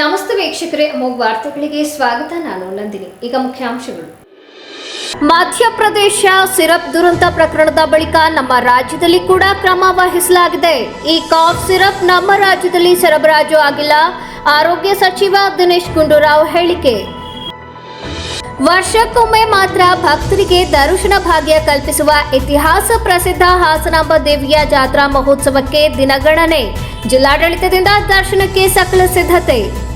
ನಮಸ್ತೆ ವೀಕ್ಷಕರೇ ಅಮೋಗ್ ವಾರ್ತೆಗಳಿಗೆ ಸ್ವಾಗತ. ನಾನು ನಂದಿನಿ. ಈಗ ಮುಖ್ಯಾಂಶಗಳು. ಮಧ್ಯಪ್ರದೇಶ ಸಿರಪ್ ದುರಂತ ಪ್ರಕರಣದ ಬಳಿಕ ನಮ್ಮ ರಾಜ್ಯದಲ್ಲಿ ಕೂಡ ಕ್ರಮ ವಹಿಸಲಾಗಿದೆ. ಈ ಕಾಫ್ ಸಿರಪ್ ನಮ್ಮ ರಾಜ್ಯದಲ್ಲಿ ಸರಬರಾಜು ಆಗಿಲ್ಲ. ಆರೋಗ್ಯ ಸಚಿವ ದಿನೇಶ್ ಗುಂಡೂರಾವ್ ಹೇಳಿಕೆ. ವರ್ಷಕ್ಕೊಮ್ಮೆ ಮಾತ್ರ ಭಕ್ತರಿಗೆ ದರ್ಶನ ಭಾಗ್ಯ ಕಲ್ಪಿಸುವ ಇತಿಹಾಸ ಪ್ರಸಿದ್ಧ ಹಾಸನಾಂಬ ದೇವಿಯ ಜಾತ್ರಾ ಮಹೋತ್ಸವಕ್ಕೆ ದಿನಗಣನೆ. ಜಿಲ್ಲಾಡಳಿತದಿಂದ ದರ್ಶನಕ್ಕೆ ಸಕಲ ಸಿದ್ಧತೆ.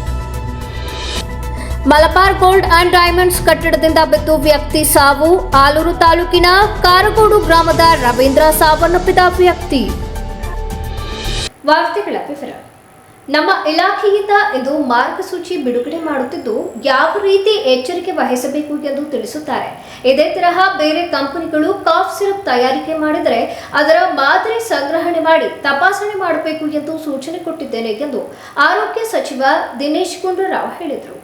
ಮಲಬಾರ್ ಗೋಲ್ಡ್ ಅಂಡ್ ಡೈಮಂಡ್ಸ್ ಕಟ್ಟಡದಿಂದ ಬಿದ್ದು ವ್ಯಕ್ತಿ ಸಾವು. ಆಲೂರು ತಾಲೂಕಿನ ಕಾರಗೋಡು ಗ್ರಾಮದ ರವೀಂದ್ರ ಸಾವನ್ನಪ್ಪಿದ ವ್ಯಕ್ತಿ. ವಾರ್ತೆಗಳ ವಿವರ. ನಮ್ಮ ಇಲಾಖೆಯಿಂದ ಇಂದು ಮಾರ್ಗಸೂಚಿ ಬಿಡುಗಡೆ ಮಾಡುತ್ತಿದ್ದು ಯಾವ ರೀತಿ ಎಚ್ಚರಿಕೆ ವಹಿಸಬೇಕು ಎಂದು ತಿಳಿಸುತ್ತಾರೆ. ಇದೇ ತರಹ ಬೇರೆ ಕಂಪನಿಗಳು ಕಾಫ್ ಸಿರಪ್ ತಯಾರಿಕೆ ಮಾಡಿದರೆ ಅದರ ಮಾದರಿ ಸಂಗ್ರಹಣೆ ಮಾಡಿ ತಪಾಸಣೆ ಮಾಡಬೇಕು ಎಂದು ಸೂಚನೆ ಕೊಟ್ಟಿದ್ದೇನೆ ಎಂದು ಆರೋಗ್ಯ ಸಚಿವ ದಿನೇಶ್ ಗುಂಡೂರಾವ್ ಹೇಳಿದರು.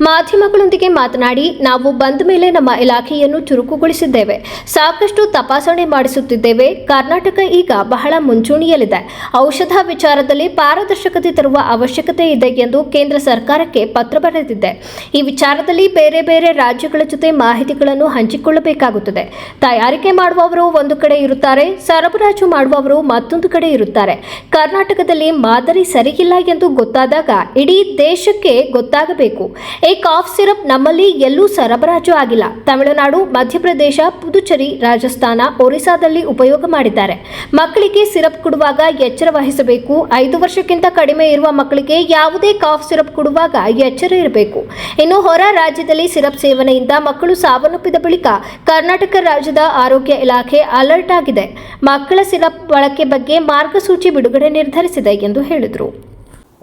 ಮಾಧ್ಯಮಗಳೊಂದಿಗೆ ಮಾತನಾಡಿ, ನಾವು ಬಂದ ಮೇಲೆ ನಮ್ಮ ಇಲಾಖೆಯನ್ನು ಚುರುಕುಗೊಳಿಸಿದ್ದೇವೆ. ಸಾಕಷ್ಟು ತಪಾಸಣೆ ಮಾಡಿಸುತ್ತಿದ್ದೇವೆ. ಕರ್ನಾಟಕ ಈಗ ಬಹಳ ಮುಂಚೂಣಿಯಲ್ಲಿದೆ. ಔಷಧ ವಿಚಾರದಲ್ಲಿ ಪಾರದರ್ಶಕತೆ ತರುವ ಅವಶ್ಯಕತೆ ಇದೆ ಎಂದು ಕೇಂದ್ರ ಸರ್ಕಾರಕ್ಕೆ ಪತ್ರ ಬರೆದಿದ್ದೆ ಈ ವಿಚಾರದಲ್ಲಿ ಬೇರೆ ಬೇರೆ ರಾಜ್ಯಗಳ ಜೊತೆ ಮಾಹಿತಿಗಳನ್ನು ಹಂಚಿಕೊಳ್ಳಬೇಕಾಗುತ್ತದೆ. ತಯಾರಿಕೆ ಮಾಡುವವರು ಒಂದು ಕಡೆ ಇರುತ್ತಾರೆ, ಸರಬರಾಜು ಮಾಡುವವರು ಮತ್ತೊಂದು ಕಡೆ ಇರುತ್ತಾರೆ. ಕರ್ನಾಟಕದಲ್ಲಿ ಮಾದರಿ ಸರಿಯಿಲ್ಲ ಎಂದು ಗೊತ್ತಾದಾಗ ಇಡೀ ದೇಶಕ್ಕೆ ಗೊತ್ತಾಗಬೇಕು. ಈ ಕಾಫ್ ಸಿರಪ್ ನಮ್ಮಲ್ಲಿ ಎಲ್ಲೂ ಸರಬರಾಜು ಆಗಿಲ್ಲ. ತಮಿಳುನಾಡು, ಮಧ್ಯಪ್ರದೇಶ, ಪುದುಚೇರಿ, ರಾಜಸ್ಥಾನ, ಒರಿಸ್ಸಾದಲ್ಲಿ ಉಪಯೋಗ ಮಾಡಿದ್ದಾರೆ. ಮಕ್ಕಳಿಗೆ ಸಿರಪ್ ಕೊಡುವಾಗ ಎಚ್ಚರ ವಹಿಸಬೇಕು. ಐದು ವರ್ಷಕ್ಕಿಂತ ಕಡಿಮೆ ಇರುವ ಮಕ್ಕಳಿಗೆ ಯಾವುದೇ ಕಾಫ್ ಸಿರಪ್ ಕೊಡುವಾಗ ಎಚ್ಚರ ಇರಬೇಕು. ಇನ್ನು ಹೊರ ರಾಜ್ಯದಲ್ಲಿ ಸಿರಪ್ ಸೇವನೆಯಿಂದ ಮಕ್ಕಳು ಸಾವನ್ನಪ್ಪಿದ ಬಳಿಕ ಕರ್ನಾಟಕ ರಾಜ್ಯದ ಆರೋಗ್ಯ ಇಲಾಖೆ ಅಲರ್ಟ್ ಆಗಿದೆ. ಮಕ್ಕಳ ಸಿರಪ್ ಬಳಕೆ ಬಗ್ಗೆ ಮಾರ್ಗಸೂಚಿ ಬಿಡುಗಡೆ ನಿರ್ಧರಿಸಿದೆ ಎಂದು ಹೇಳಿದರು.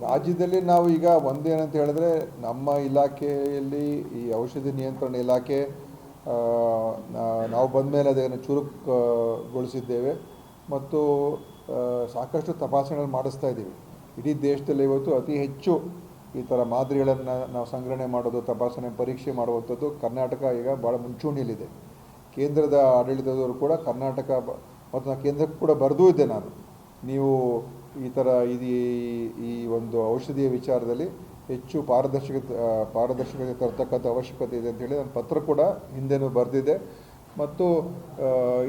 ರಾಜ್ಯದಲ್ಲಿ ನಾವು ಈಗ ಒಂದೇನಂತ ಹೇಳಿದ್ರೆ ನಮ್ಮ ಇಲಾಖೆಯಲ್ಲಿ ಈ ಔಷಧಿ ನಿಯಂತ್ರಣ ಇಲಾಖೆ ನಾವು ಬಂದ ಮೇಲೆ ಅದನ್ನು ಚುರುಕುಗೊಳಿಸಿದ್ದೇವೆ ಮತ್ತು ಸಾಕಷ್ಟು ತಪಾಸಣೆಗಳು ಮಾಡಿಸ್ತಾ ಇದ್ದೀವಿ. ಇಡೀ ದೇಶದಲ್ಲಿ ಇವತ್ತು ಅತಿ ಹೆಚ್ಚು ಈ ಥರ ಮಾದರಿಗಳನ್ನು ನಾವು ಸಂಗ್ರಹಣೆ ಮಾಡೋದು, ತಪಾಸಣೆ ಪರೀಕ್ಷೆ ಮಾಡುವಂಥದ್ದು ಕರ್ನಾಟಕ ಈಗ ಭಾಳ ಮುಂಚೂಣಿಯಲ್ಲಿದೆ. ಕೇಂದ್ರದ ಆಡಳಿತದವರು ಕೂಡ ಕರ್ನಾಟಕ ಮತ್ತು ನಾನು ಕೇಂದ್ರಕ್ಕೆ ಕೂಡ ಬರೆದೂ ಇದ್ದೆ ನಾನು. ನೀವು ಈ ಥರ ಇದು ಈ- ಒಂದು ಔಷಧಿಯ ವಿಚಾರದಲ್ಲಿ ಹೆಚ್ಚು ಪಾರದರ್ಶಕತೆ ಪಾರದರ್ಶಕತೆ ತರ್ತಕ್ಕಂಥ ಅವಶ್ಯಕತೆ ಇದೆ ಅಂತೇಳಿ ನಾನು ಪತ್ರ ಕೂಡ ಹಿಂದೆನೂ ಬರೆದಿದೆ ಮತ್ತು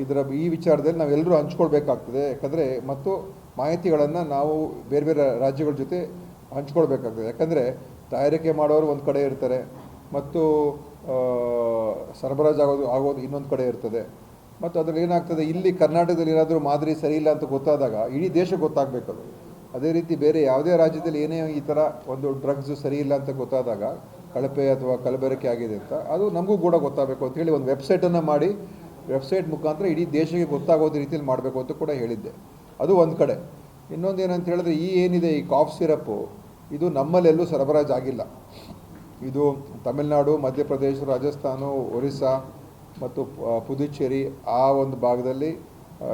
ಇದರ ಈ ವಿಚಾರದಲ್ಲಿ ನಾವೆಲ್ಲರೂ ಹಂಚ್ಕೊಳ್ಬೇಕಾಗ್ತದೆ. ಯಾಕಂದರೆ, ಮತ್ತು ಮಾಹಿತಿಗಳನ್ನು ನಾವು ಬೇರೆ ಬೇರೆ ರಾಜ್ಯಗಳ ಜೊತೆ ಹಂಚ್ಕೊಳ್ಬೇಕಾಗ್ತದೆ. ಯಾಕಂದರೆ, ತಯಾರಿಕೆ ಮಾಡೋರು ಒಂದು ಕಡೆ ಇರ್ತಾರೆ, ಮತ್ತು ಸರಬರಾಜು ಆಗೋದು ಆಗೋದು ಇನ್ನೊಂದು ಕಡೆ ಇರ್ತದೆ. ಮತ್ತು ಅದರಲ್ಲಿ ಏನಾಗ್ತದೆ, ಇಲ್ಲಿ ಕರ್ನಾಟಕದಲ್ಲಿ ಏನಾದರೂ ಮಾದರಿ ಸರಿ ಇಲ್ಲ ಅಂತ ಗೊತ್ತಾದಾಗ, ಇಡೀ ದೇಶಕ್ಕೆ ಗೊತ್ತಾಗಬೇಕದು. ಅದೇ ರೀತಿ ಬೇರೆ ಯಾವುದೇ ರಾಜ್ಯದಲ್ಲಿ ಏನೇ ಈ ಥರ ಒಂದು ಡ್ರಗ್ಸ್ ಸರಿ ಇಲ್ಲ ಅಂತ ಗೊತ್ತಾದಾಗ, ಕಳಪೆ ಅಥವಾ ಕಲಬೆರಕೆ ಆಗಿದೆ ಅಂತ, ಅದು ನಮಗೂ ಕೂಡ ಗೊತ್ತಾಗಬೇಕು ಅಂತ ಹೇಳಿ ಒಂದು ವೆಬ್ಸೈಟನ್ನು ಮಾಡಿ ವೆಬ್ಸೈಟ್ ಮುಖಾಂತರ ಇಡೀ ದೇಶಕ್ಕೆ ಗೊತ್ತಾಗೋದು ರೀತಿಯಲ್ಲಿ ಮಾಡಬೇಕು ಅಂತ ಕೂಡ ಹೇಳಿದ್ದೆ. ಅದು ಒಂದು ಕಡೆ. ಇನ್ನೊಂದು ಏನಂತ ಹೇಳಿದ್ರೆ, ಈ ಏನಿದೆ ಈ ಕಾಫ್ ಸಿರಪ್ಪು ಇದು ನಮ್ಮಲ್ಲೆಲ್ಲೂ ಸರಬರಾಜಾಗಿಲ್ಲ. ಇದು ತಮಿಳುನಾಡು, ಮಧ್ಯಪ್ರದೇಶ, ರಾಜಸ್ಥಾನ, ಒರಿಸ್ಸಾ ಮತ್ತು ಪುದುಚೇರಿ ಆ ಒಂದು ಭಾಗದಲ್ಲಿ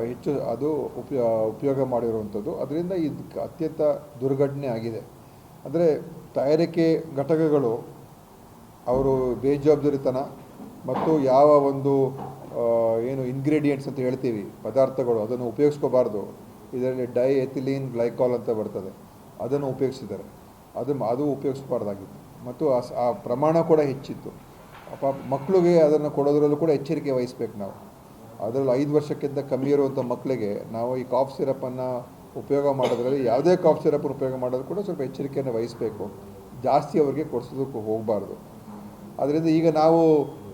ಹೆಚ್ಚು ಅದು ಉಪಯೋ ಉಪಯೋಗ ಮಾಡಿರುವಂಥದ್ದು. ಅದರಿಂದ ಇದು ಅತ್ಯಂತ ದುರ್ಘಟನೆ ಆಗಿದೆ. ಅಂದರೆ ತಯಾರಿಕೆ ಘಟಕಗಳು, ಅವರು ಬೇಜವಾಬ್ದಾರಿತನ ಮತ್ತು ಯಾವ ಒಂದು ಏನು ಇಂಗ್ರೀಡಿಯೆಂಟ್ಸ್ ಅಂತ ಹೇಳ್ತೀವಿ, ಪದಾರ್ಥಗಳು, ಅದನ್ನು ಉಪಯೋಗಿಸ್ಕೋಬಾರ್ದು. ಇದರಲ್ಲಿ ಡೈ ಎಥಿಲೀನ್ ಗ್ಲೈಕಾಲ್ ಅಂತ ಬರ್ತದೆ. ಅದನ್ನು ಉಪಯೋಗಿಸಿದ್ದಾರೆ. ಅದು ಅದು ಉಪಯೋಗಿಸ್ಬಾರ್ದಾಗಿತ್ತು. ಮತ್ತು ಆ ಪ್ರಮಾಣ ಕೂಡ ಹೆಚ್ಚಿತ್ತು. ಅಪ ಮಕ್ಕಳಿಗೆ ಅದನ್ನು ಕೊಡೋದ್ರಲ್ಲೂ ಕೂಡ ಎಚ್ಚರಿಕೆ ವಹಿಸ್ಬೇಕು ನಾವು. ಅದರಲ್ಲಿ ಐದು ವರ್ಷಕ್ಕಿಂತ ಕಮ್ಮಿ ಇರುವಂಥ ಮಕ್ಕಳಿಗೆ ನಾವು ಈ ಕಾಫ್ ಸಿರಪನ್ನು ಉಪಯೋಗ ಮಾಡೋದ್ರಲ್ಲಿ ಯಾವುದೇ ಕಾಫ್ ಸಿರಪನ್ನು ಉಪಯೋಗ ಮಾಡೋದು ಕೂಡ ಸ್ವಲ್ಪ ಎಚ್ಚರಿಕೆಯನ್ನು ವಹಿಸಬೇಕು. ಜಾಸ್ತಿ ಅವರಿಗೆ ಕೊಡಿಸೋದಕ್ಕೆ ಹೋಗಬಾರ್ದು. ಅದರಿಂದ ಈಗ ನಾವು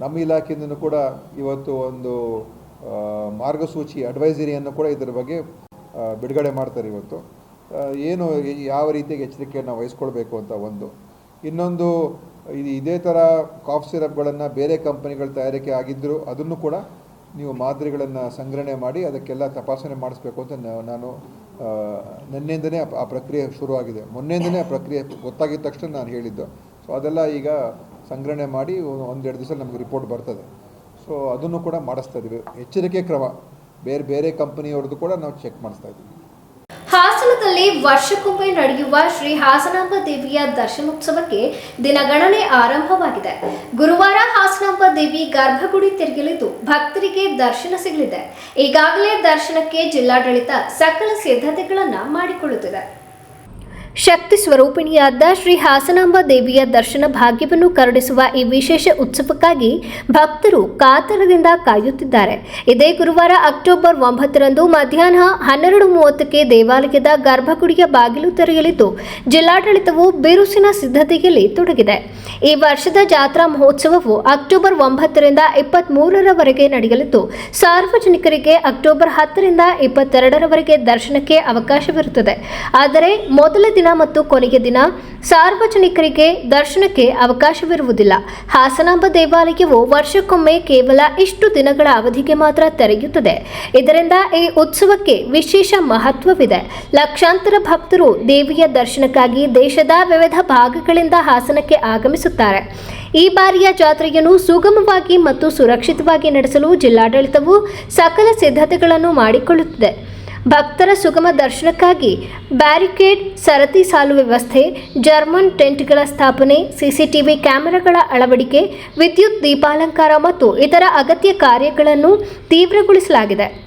ನಮ್ಮ ಇಲಾಖೆಯಿಂದನೂ ಕೂಡ ಇವತ್ತು ಒಂದು ಮಾರ್ಗಸೂಚಿ, ಅಡ್ವೈಸರಿಯನ್ನು ಕೂಡ ಇದರ ಬಗ್ಗೆ ಬಿಡುಗಡೆ ಮಾಡ್ತಾರೆ ಇವತ್ತು. ಏನು, ಯಾವ ರೀತಿಯಾಗಿ ಎಚ್ಚರಿಕೆಯನ್ನು ವಹಿಸ್ಕೊಳ್ಬೇಕು ಅಂತ ಒಂದು. ಇನ್ನೊಂದು ಇದು ಇದೇ ಥರ ಕಾಫ್ ಸಿರಪ್ಗಳನ್ನು ಬೇರೆ ಕಂಪನಿಗಳ ತಯಾರಿಕೆ ಆಗಿದ್ದರೂ ಅದನ್ನು ಕೂಡ ನೀವು ಮಾದರಿಗಳನ್ನು ಸಂಗ್ರಹಣೆ ಮಾಡಿ ಅದಕ್ಕೆಲ್ಲ ತಪಾಸಣೆ ಮಾಡಿಸ್ಬೇಕು ಅಂತ ನಾನು ನಿನ್ನೆಯಿಂದನೇ ಆ- ಆ ಪ್ರಕ್ರಿಯೆ ಶುರುವಾಗಿದೆ. ಮೊನ್ನೆಯಿಂದನೇ ಆ ಪ್ರಕ್ರಿಯೆ ಗೊತ್ತಾಗಿದ ತಕ್ಷಣ ನಾನು ಹೇಳಿದ್ದು. ಸೊ ಅದೆಲ್ಲ ಈಗ ಸಂಗ್ರಹಣೆ ಮಾಡಿ ಒಂದೆರಡು ದಿವಸ ನಮಗೆ ರಿಪೋರ್ಟ್ ಬರ್ತದೆ. ಸೊ ಅದನ್ನು ಕೂಡ ಮಾಡಿಸ್ತಾ ಇದ್ದೀವಿ ಎಚ್ಚರಿಕೆ ಕ್ರಮ. ಬೇರೆ ಬೇರೆ ಕಂಪನಿಯವ್ರದ್ದು ಕೂಡ ನಾವು ಚೆಕ್ ಮಾಡಿಸ್ತಾ ಇದ್ದೀವಿ ಹಾಸನದಲ್ಲಿ ವರ್ಷಕ್ಕೊಮ್ಮೆ ನಡೆಯುವ ಶ್ರೀ ಹಾಸನಾಂಬ ದೇವಿಯ ದರ್ಶನೋತ್ಸವಕ್ಕೆ ದಿನಗಣನೆ ಆರಂಭವಾಗಿದೆ. ಗುರುವಾರ ಹಾಸನಾಂಬ ದೇವಿ ಗರ್ಭಗುಡಿ ತೆರೆಯಲಿದ್ದು ಭಕ್ತರಿಗೆ ದರ್ಶನ ಸಿಗಲಿದೆ. ಈಗಾಗಲೇ ದರ್ಶನಕ್ಕೆ ಜಿಲ್ಲಾಡಳಿತ ಸಕಲ ಸಿದ್ಧತೆಗಳನ್ನು ಮಾಡಿಕೊಳ್ಳುತ್ತಿದೆ. ಶಕ್ತಿ ಸ್ವರೂಪಿಣಿಯಾದ ಶ್ರೀ ಹಾಸನಾಂಬ ದೇವಿಯ ದರ್ಶನ ಭಾಗ್ಯವನ್ನು ಕರುಣಿಸುವ ಈ ವಿಶೇಷ ಉತ್ಸವಕ್ಕಾಗಿ ಭಕ್ತರು ಕಾತರದಿಂದ ಕಾಯುತ್ತಿದ್ದಾರೆ. ಇದೇ ಗುರುವಾರ ಅಕ್ಟೋಬರ್ ಒಂಬತ್ತರಂದು ಮಧ್ಯಾಹ್ನ ಹನ್ನೆರಡು ಮೂವತ್ತಕ್ಕೆ ದೇವಾಲಯದ ಗರ್ಭಗುಡಿಯ ಬಾಗಿಲು ತೆರೆಯಲಿದ್ದು, ಜಿಲ್ಲಾಡಳಿತವು ಬಿರುಸಿನ ಸಿದ್ಧತೆಯಲ್ಲಿ ತೊಡಗಿದೆ. ಈ ವರ್ಷದ ಜಾತ್ರಾ ಮಹೋತ್ಸವವು ಅಕ್ಟೋಬರ್ ಒಂಬತ್ತರಿಂದ ಇಪ್ಪತ್ತ್ ಮೂರರವರೆಗೆ ನಡೆಯಲಿದ್ದು, ಸಾರ್ವಜನಿಕರಿಗೆ ಅಕ್ಟೋಬರ್ ಹತ್ತರಿಂದ ಇಪ್ಪತ್ತೆರಡರವರೆಗೆ ದರ್ಶನಕ್ಕೆ ಅವಕಾಶವಿರುತ್ತದೆ. ಆದರೆ, ಮೊದಲ ದಿನ ಮತ್ತು ಕೊನೆಯ ದಿನ ಸಾರ್ವಜನಿಕರಿಗೆ ದರ್ಶನಕ್ಕೆ ಅವಕಾಶವಿರುವುದಿಲ್ಲ. ಹಾಸನಾಂಬ ದೇವಾಲಯವು ವರ್ಷಕ್ಕೊಮ್ಮೆ ಕೇವಲ ಇಷ್ಟು ದಿನಗಳ ಅವಧಿಗೆ ಮಾತ್ರ ತೆರೆಯುತ್ತದೆ. ಇದರಿಂದ ಈ ಉತ್ಸವಕ್ಕೆ ವಿಶೇಷ ಮಹತ್ವವಿದೆ. ಲಕ್ಷಾಂತರ ಭಕ್ತರು ದೇವಿಯ ದರ್ಶನಕ್ಕಾಗಿ ದೇಶದ ವಿವಿಧ ಭಾಗಗಳಿಂದ ಹಾಸನಕ್ಕೆ ಆಗಮಿಸುತ್ತಾರೆ. ಈ ಬಾರಿಯ ಜಾತ್ರೆಯನ್ನು ಸುಗಮವಾಗಿ ಮತ್ತು ಸುರಕ್ಷಿತವಾಗಿ ನಡೆಸಲು ಜಿಲ್ಲಾಡಳಿತವು ಸಕಲ ಸಿದ್ಧತೆಗಳನ್ನು ಮಾಡಿಕೊಳ್ಳುತ್ತಿದೆ. ಭಕ್ತರ ಸುಗಮ ದರ್ಶನಕ್ಕಾಗಿ ಬ್ಯಾರಿಕೇಡ್, ಸರತಿ ಸಾಲು ವ್ಯವಸ್ಥೆ, ಜರ್ಮನ್ ಟೆಂಟ್ಗಳ ಸ್ಥಾಪನೆ, ಸಿಸಿಟಿವಿ ಕ್ಯಾಮೆರಾಗಳ ಅಳವಡಿಕೆ, ವಿದ್ಯುತ್ ದೀಪಾಲಂಕಾರ ಮತ್ತು ಇತರ ಅಗತ್ಯ ಕಾರ್ಯಗಳನ್ನು ತೀವ್ರಗೊಳಿಸಲಾಗಿದೆ.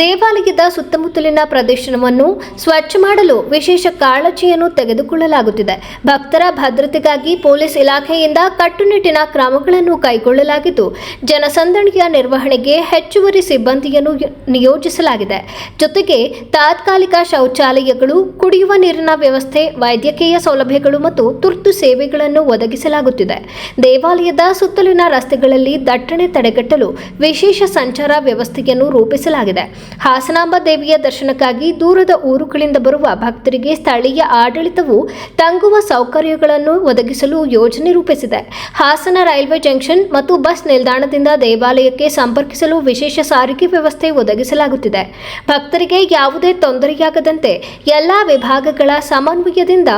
ದೇವಾಲಯದ ಸುತ್ತಮುತ್ತಲಿನ ಪ್ರದೇಶವನ್ನು ಸ್ವಚ್ಛ ಮಾಡಲು ವಿಶೇಷ ಕಾಳಜಿಯನ್ನು ತೆಗೆದುಕೊಳ್ಳಲಾಗುತ್ತಿದೆ. ಭಕ್ತರ ಭದ್ರತೆಗಾಗಿ ಪೊಲೀಸ್ ಇಲಾಖೆಯಿಂದ ಕಟ್ಟುನಿಟ್ಟಿನ ಕ್ರಮಗಳನ್ನು ಕೈಗೊಳ್ಳಲಾಗಿದ್ದು, ಜನಸಂದಣಿಯ ನಿರ್ವಹಣೆಗೆ ಹೆಚ್ಚುವರಿ ಸಿಬ್ಬಂದಿಯನ್ನು ನಿಯೋಜಿಸಲಾಗಿದೆ. ಜೊತೆಗೆ ತಾತ್ಕಾಲಿಕ ಶೌಚಾಲಯಗಳು, ಕುಡಿಯುವ ನೀರಿನ ವ್ಯವಸ್ಥೆ, ವೈದ್ಯಕೀಯ ಸೌಲಭ್ಯಗಳು ಮತ್ತು ತುರ್ತು ಸೇವೆಗಳನ್ನು ಒದಗಿಸಲಾಗುತ್ತಿದೆ. ದೇವಾಲಯದ ಸುತ್ತಲಿನ ರಸ್ತೆಗಳಲ್ಲಿ ದಟ್ಟಣೆ ತಡೆಗಟ್ಟಲು ವಿಶೇಷ ಸಂಚಾರ ವ್ಯವಸ್ಥೆಯನ್ನು ರೂಪಿಸಲಾಗಿದೆ. ಹಾಸನಾಂಬ ದೇವಿಯ ದರ್ಶನಕ್ಕಾಗಿ ದೂರದ ಊರುಗಳಿಂದ ಬರುವ ಭಕ್ತರಿಗೆ ಸ್ಥಳೀಯ ಆಡಳಿತವು ತಂಗುವ ಸೌಕರ್ಯಗಳನ್ನು ಒದಗಿಸಲು ಯೋಜನೆ ರೂಪಿಸಿದೆ. ಹಾಸನ ರೈಲ್ವೆ ಜಂಕ್ಷನ್ ಮತ್ತು ಬಸ್ ನಿಲ್ದಾಣದಿಂದ ದೇವಾಲಯಕ್ಕೆ ಸಂಪರ್ಕಿಸಲು ವಿಶೇಷ ಸಾರಿಗೆ ವ್ಯವಸ್ಥೆ ಒದಗಿಸಲಾಗುತ್ತಿದೆ. ಭಕ್ತರಿಗೆ ಯಾವುದೇ ತೊಂದರೆಯಾಗದಂತೆ ಎಲ್ಲಾ ವಿಭಾಗಗಳ ಸಮನ್ವಯದಿಂದ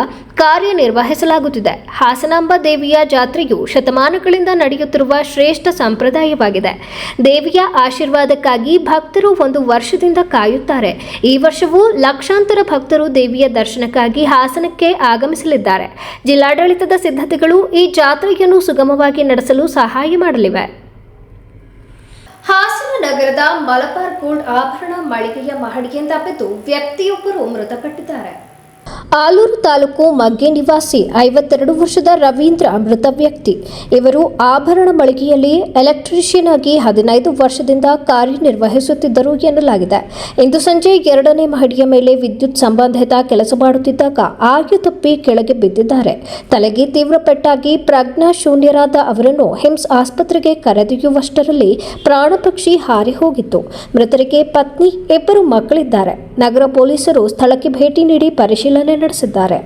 ಕಾರ್ಯನಿರ್ವಹಿಸಲಾಗುತ್ತಿದೆ. ಹಾಸನಾಂಬ ದೇವಿಯ ಜಾತ್ರೆಯು ಶತಮಾನಗಳಿಂದ ನಡೆಯುತ್ತಿರುವ ಶ್ರೇಷ್ಠ ಸಂಪ್ರದಾಯವಾಗಿದೆ. ದೇವಿಯ ಆಶೀರ್ವಾದಕ್ಕಾಗಿ ಭಕ್ತರು ಒಂದು ವರ್ಷದಿಂದ ಕಾಯುತ್ತಾರೆ. ಈ ವರ್ಷವೂ ಲಕ್ಷಾಂತರ ಭಕ್ತರು ದೇವಿಯ ದರ್ಶನಕ್ಕಾಗಿ ಹಾಸನಕ್ಕೆ ಆಗಮಿಸಲಿದ್ದಾರೆ. ಜಿಲ್ಲಾಡಳಿತದ ಸಿದ್ಧತೆಗಳು ಈ ಜಾತ್ರೆಯನ್ನು ಸುಗಮವಾಗಿ ನಡೆಸಲು ಸಹಾಯ ಮಾಡಲಿವೆ. ಹಾಸನ ನಗರದ ಮಲಬಾರ್ ಗೋಲ್ಡ್ ಆಭರಣ ಮಳಿಗೆಯ ಮಹಡಿಯಿಂದ ಬಿದ್ದು ವ್ಯಕ್ತಿಯೊಬ್ಬರು ಮೃತಪಟ್ಟಿದ್ದಾರೆ. ಆಲೂರು ತಾಲೂಕು ಮಗ್ಗೆ ನಿವಾಸಿ ಐವತ್ತೆರಡು ವರ್ಷದ ರವೀಂದ್ರ ಮೃತ ವ್ಯಕ್ತಿ. ಇವರು ಆಭರಣ ಮಳಿಗೆಯಲ್ಲಿ ಎಲೆಕ್ಟ್ರಿಷಿಯನ್ ಆಗಿ ಹದಿನೈದು ವರ್ಷದಿಂದ ಕಾರ್ಯನಿರ್ವಹಿಸುತ್ತಿದ್ದರು ಎನ್ನಲಾಗಿದೆ. ಇಂದು ಸಂಜೆ ಎರಡನೇ ಮಹಡಿಯ ಮೇಲೆ ವಿದ್ಯುತ್ ಸಂಬಂಧಿತ ಕೆಲಸ ಮಾಡುತ್ತಿದ್ದಾಗ ಆಗಿ ತಪ್ಪಿ ಕೆಳಗೆ ಬಿದ್ದಿದ್ದಾರೆ. ತಲೆಗೆ ತೀವ್ರ ಪೆಟ್ಟಾಗಿ ಪ್ರಜ್ಞಾ ಶೂನ್ಯರಾದ ಅವರನ್ನು ಹಿಮ್ಸ್ ಆಸ್ಪತ್ರೆಗೆ ಕರೆದೊಯ್ಯುವಷ್ಟರಲ್ಲಿ ಪ್ರಾಣಪಕ್ಷಿ ಹಾರಿ ಹೋಗಿತ್ತು. ಮೃತರಿಗೆ ಪತ್ನಿ, ಇಬ್ಬರು ಮಕ್ಕಳಿದ್ದಾರೆ. ನಗರ ಪೊಲೀಸರು ಸ್ಥಳಕ್ಕೆ ಭೇಟಿ ನೀಡಿ ಪರಿಶೀಲನೆ ನಡೆಸಿದ್ದಾರೆ.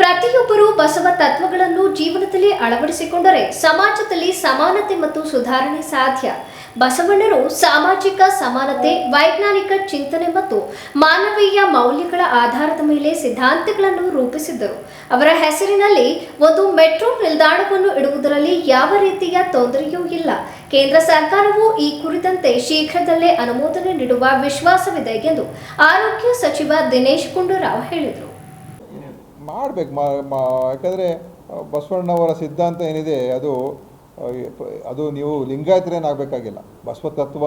ಪ್ರತಿಯೊಬ್ಬರು ಬಸವ ತತ್ವಗಳನ್ನು ಜೀವನದಲ್ಲಿ ಅಳವಡಿಸಿಕೊಂಡರೆ ಸಮಾಜದಲ್ಲಿ ಸಮಾನತೆ ಮತ್ತು ಸುಧಾರಣೆ ಸಾಧ್ಯ. ಬಸವಣ್ಣರು ಸಾಮಾಜಿಕ ಸಮಾನತೆ, ವೈಜ್ಞಾನಿಕ ಚಿಂತನೆ ಮತ್ತು ಮಾನವೀಯ ಮೌಲ್ಯಗಳ ಆಧಾರದ ಮೇಲೆ ಸಿದ್ಧಾಂತಗಳನ್ನು ರೂಪಿಸಿದ್ದರು. ಅವರ ಹೆಸರಿನಲ್ಲಿ ಒಂದು ಮೆಟ್ರೋ ನಿಲ್ದಾಣವನ್ನು ಇಡುವುದರಲ್ಲಿ ಯಾವ ರೀತಿಯ ತೊಂದರೆಯೂ ಇಲ್ಲ. ಕೇಂದ್ರ ಸರ್ಕಾರವು ಈ ಕುರಿತಂತೆ ಶೀಘ್ರದಲ್ಲೇ ಅನುಮೋದನೆ ನೀಡುವ ವಿಶ್ವಾಸವಿದೆ ಎಂದು ಆರೋಗ್ಯ ಸಚಿವ ದಿನೇಶ್ ಗುಂಡೂರಾವ್ ಹೇಳಿದರು. ಮಾಡಬೇಕು. ಮಾ ಯಾಕಂದರೆ ಬಸವಣ್ಣವರ ಸಿದ್ಧಾಂತ ಏನಿದೆ, ಅದು ಅದು ನೀವು ಲಿಂಗಾಯತರೇನಾಗಬೇಕಾಗಿಲ್ಲ ಬಸವ ತತ್ವ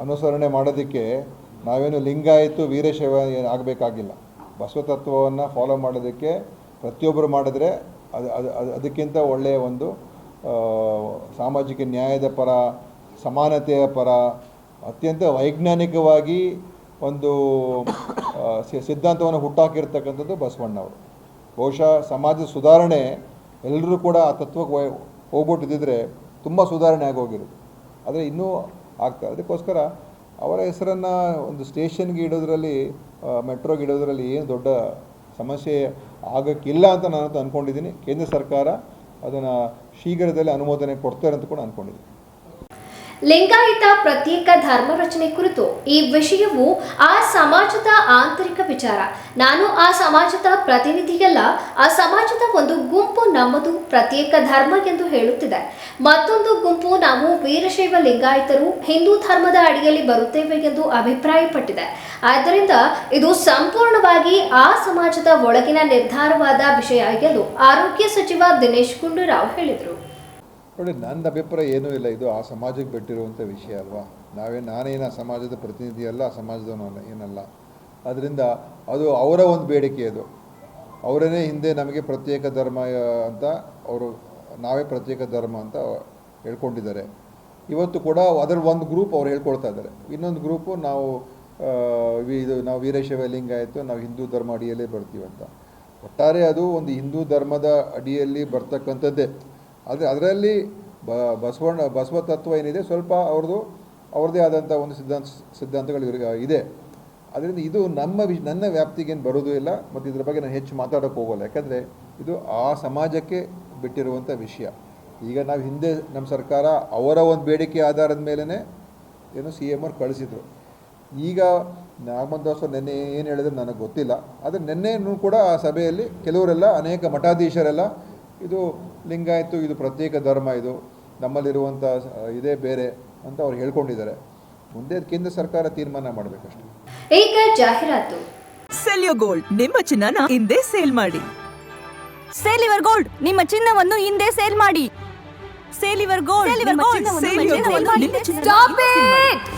ಅನುಸರಣೆ ಮಾಡೋದಕ್ಕೆ ನಾವೇನು ಲಿಂಗಾಯತು ವೀರಶೈವ ಏನು ಆಗಬೇಕಾಗಿಲ್ಲ. ಬಸವ ತತ್ವವನ್ನು ಫಾಲೋ ಮಾಡೋದಕ್ಕೆ ಪ್ರತಿಯೊಬ್ಬರು ಮಾಡಿದ್ರೆ ಅದು- ಅದಕ್ಕಿಂತ ಒಳ್ಳೆಯ ಒಂದು ಸಾಮಾಜಿಕ ನ್ಯಾಯದ ಪರ, ಸಮಾನತೆಯ ಪರ, ಅತ್ಯಂತ ವೈಜ್ಞಾನಿಕವಾಗಿ ಒಂದು ಸಿದ್ಧಾಂತವನ್ನು ಹುಟ್ಟಾಕಿರ್ತಕ್ಕಂಥದ್ದು ಬಸವಣ್ಣವರು. ಬಹುಶಃ ಸಮಾಜದ ಸುಧಾರಣೆ ಎಲ್ಲರೂ ಕೂಡ ಆ ತತ್ವಕ್ಕೆ ಹೋಗ್ಬಿಟ್ಟಿದ್ದರೆ ತುಂಬ ಸುಧಾರಣೆ ಆಗೋಗಿರೋದು. ಆದರೆ ಇನ್ನೂ ಆಗ್ತಾ ಅದಕ್ಕೋಸ್ಕರ ಅವರ ಹೆಸರನ್ನು ಒಂದು ಸ್ಟೇಷನ್ಗೆ ಇಡೋದ್ರಲ್ಲಿ ಮೆಟ್ರೋಗೆ ಇಡೋದ್ರಲ್ಲಿ ಏನು ದೊಡ್ಡ ಸಮಸ್ಯೆ ಆಗೋಕ್ಕಿಲ್ಲ ಅಂತ ನಾನು ಅಂದ್ಕೊಂಡಿದ್ದೀನಿ ಕೇಂದ್ರ ಸರ್ಕಾರ ಅದನ್ನು ಶೀಘ್ರದಲ್ಲೇ ಅನುಮೋದನೆ ಕೊಡ್ತಾರೆ ಅಂತ ಕೂಡ ಅಂದ್ಕೊಂಡಿದ್ದೀನಿ ಲಿಂಗಾಯತ ಪ್ರತ್ಯೇಕ ಧರ್ಮ ರಚನೆ ಕುರಿತು ಈ ವಿಷಯವು ಆ ಸಮಾಜದ ಆಂತರಿಕ ವಿಚಾರ. ನಾನು ಆ ಸಮಾಜದ ಪ್ರತಿನಿಧಿಯಲ್ಲ, ಆ ಸಮಾಜದ ಒಂದು ಗುಂಪು ನಮ್ಮದು ಪ್ರತ್ಯೇಕ ಧರ್ಮ ಎಂದು ಹೇಳುತ್ತಿದೆ. ಮತ್ತೊಂದು ಗುಂಪು ನಾವು ವೀರಶೈವ ಲಿಂಗಾಯತರು ಹಿಂದೂ ಧರ್ಮದ ಅಡಿಯಲ್ಲಿ ಬರುತ್ತೇವೆ ಎಂದು ಅಭಿಪ್ರಾಯಪಟ್ಟಿದೆ. ಆದ್ದರಿಂದ ಇದು ಸಂಪೂರ್ಣವಾಗಿ ಆ ಸಮಾಜದ ಒಳಗಿನ ನಿರ್ಧಾರವಾದ ವಿಷಯ ಎಂದು ಆರೋಗ್ಯ ಸಚಿವ ದಿನೇಶ್ ಗುಂಡೂರಾವ್ ಹೇಳಿದರು. ನೋಡಿ ನನ್ನ ಅಭಿಪ್ರಾಯ ಏನೂ ಇಲ್ಲ. ಇದು ಆ ಸಮಾಜಕ್ಕೆ ಬಿಟ್ಟಿರುವಂಥ ವಿಷಯ ಅಲ್ವಾ? ನಾವೇ, ನಾನೇನು ಆ ಸಮಾಜದ ಪ್ರತಿನಿಧಿ ಅಲ್ಲ, ಆ ಸಮಾಜದವನು ಅಲ್ಲ ಏನಲ್ಲ. ಅದರಿಂದ ಅದು ಅವರ ಒಂದು ಬೇಡಿಕೆ ಅದು. ಅವರೇ ಹಿಂದೆ ನಮಗೆ ಪ್ರತ್ಯೇಕ ಧರ್ಮ ಅಂತ ಅವರು, ನಾವೇ ಪ್ರತ್ಯೇಕ ಧರ್ಮ ಅಂತ ಹೇಳ್ಕೊಂಡಿದ್ದಾರೆ. ಇವತ್ತು ಕೂಡ ಅದರ ಒಂದು ಗ್ರೂಪ್ ಅವ್ರು ಹೇಳ್ಕೊಳ್ತಾ ಇದ್ದಾರೆ. ಇನ್ನೊಂದು ಗ್ರೂಪು ನಾವು ಇದು ನಾವು ವೀರಶೈವ ಲಿಂಗಾಯಿತು ನಾವು ಹಿಂದೂ ಧರ್ಮ ಅಡಿಯಲ್ಲೇ ಬರ್ತೀವಿ ಅಂತ. ಒಟ್ಟಾರೆ ಅದು ಒಂದು ಹಿಂದೂ ಧರ್ಮದ ಅಡಿಯಲ್ಲಿ ಬರ್ತಕ್ಕಂಥದ್ದೇ. ಆದರೆ ಅದರಲ್ಲಿ ಬ, ಬಸವಣ್ಣ, ಬಸವ ತತ್ವ ಏನಿದೆ ಸ್ವಲ್ಪ ಅವ್ರದ್ದು, ಅವ್ರದ್ದೇ ಆದಂಥ ಒಂದು ಸಿದ್ಧಾಂತ, ಸಿದ್ಧಾಂತಗಳು ಇದೆ. ಅದರಿಂದ ಇದು ನಮ್ಮ ವಿ ನನ್ನ ವ್ಯಾಪ್ತಿಗೇನು ಬರೋದು ಇಲ್ಲ, ಮತ್ತು ಇದ್ರ ಬಗ್ಗೆ ನಾನು ಹೆಚ್ಚು ಮಾತಾಡೋಕ್ಕೆ ಹೋಗೋಲ್ಲ. ಯಾಕಂದರೆ ಇದು ಆ ಸಮಾಜಕ್ಕೆ ಬಿಟ್ಟಿರುವಂಥ ವಿಷಯ. ಈಗ ನಾವು ಹಿಂದೆ ನಮ್ಮ ಸರ್ಕಾರ ಅವರ ಒಂದು ಬೇಡಿಕೆ ಆಧಾರದ ಮೇಲೇ ಏನು ಸಿ ಎಂ ಅವ್ರು ಕಳಿಸಿದ್ರು. ಈಗ ನಾಗಮಂದಾಸ್ ನಿನ್ನೆ ಏನು ಹೇಳಿದ್ರು ನನಗೆ ಗೊತ್ತಿಲ್ಲ. ಆದರೆ ನಿನ್ನೆನೂ ಕೂಡ ಆ ಸಭೆಯಲ್ಲಿ ಕೆಲವರೆಲ್ಲ, ಅನೇಕ ಮಠಾಧೀಶರೆಲ್ಲ ಇದು ಲಿಂಗಾಯತು ಇದು ಪ್ರತ್ಯೇಕ ಧರ್ಮ ಇದು ನಮ್ಮಲ್ಲಿರುವಂಥ ಇದೇ ಬೇರೆ ಅಂತ ಅವ್ರು ಹೇಳ್ಕೊಂಡಿದ್ದಾರೆ. ಮುಂದೆ ಕೇಂದ್ರ ಸರ್ಕಾರ ತೀರ್ಮಾನ ಮಾಡಬೇಕಷ್ಟು. ಈಗ ಜಾಹೀರಾತು. ಸೆಲ್ಯೋ ಗೋಲ್ಡ್ ನಿಮ್ಮ ಚಿನ್ನನ ಹಿಂದೆ ಸೇಲ್ ಮಾಡಿ. ಸೇಲ್ ಯುವರ್ ಗೋಲ್ಡ್ ನಿಮ್ಮ ಚಿನ್ನವನ್ನು ಹಿಂದೆ ಸೇಲ್ ಮಾಡಿ. ಸೇಲ್ ಗೋಲ್ಡ್ ಸೇಲ್ ನಿಮ್ಮ ಗೋಲ್ಡ್ ಚಿನ್ನವನ್ನು ಸೇಲ್ ನಿಮ್ಮ ಸ್ಟಾಪ್ ಚಿನ್ನವನ್ನು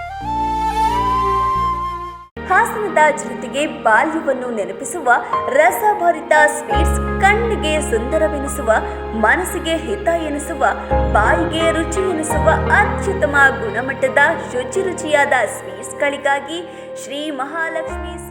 ಜನತೆಗೆ ಬಾಲ್ಯವನ್ನು ನೆನಪಿಸುವ ರಸಭರಿತ ಸ್ವೀಟ್ಸ್ ಕಣ್ಣಿಗೆ ಸುಂದರವೆನಿಸುವ, ಮನಸ್ಸಿಗೆ ಹಿತ ಎನಿಸುವ, ಬಾಯಿಗೆ ರುಚಿ ಎನಿಸುವ ಅತ್ಯುತ್ತಮ ಗುಣಮಟ್ಟದ ಶುಚಿ ರುಚಿಯಾದ ಸ್ವೀಟ್ಸ್ಗಳಿಗಾಗಿ ಶ್ರೀ ಮಹಾಲಕ್ಷ್ಮಿ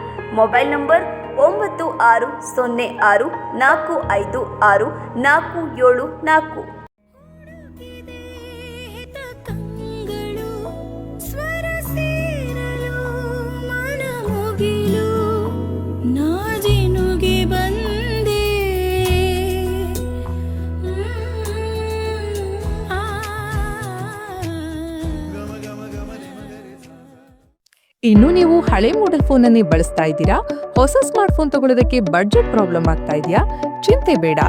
Mobile number ಒಂಬತ್ತು ಆರು ಸೊನ್ನೆ ಆರು ನಾಲ್ಕು ಐದು ಆರು ನಾಲ್ಕು ಏಳು ನಾಲ್ಕು. ಇನ್ನು ನೀವು ಹಳೆ ಮಾಡೆಲ್ ಫೋನ್ ಅನ್ನೇ ಬಳಸ್ತಾ ಇದ್ದೀರಾ? ಹೊಸ ಸ್ಮಾರ್ಟ್ ಫೋನ್ ತಗೊಳ್ಳೋದಕ್ಕೆ ಬಡ್ಜೆಟ್ ಪ್ರಾಬ್ಲಮ್ ಆಗ್ತಾ ಇದೆಯಾ? ಚಿಂತೆ ಬೇಡ.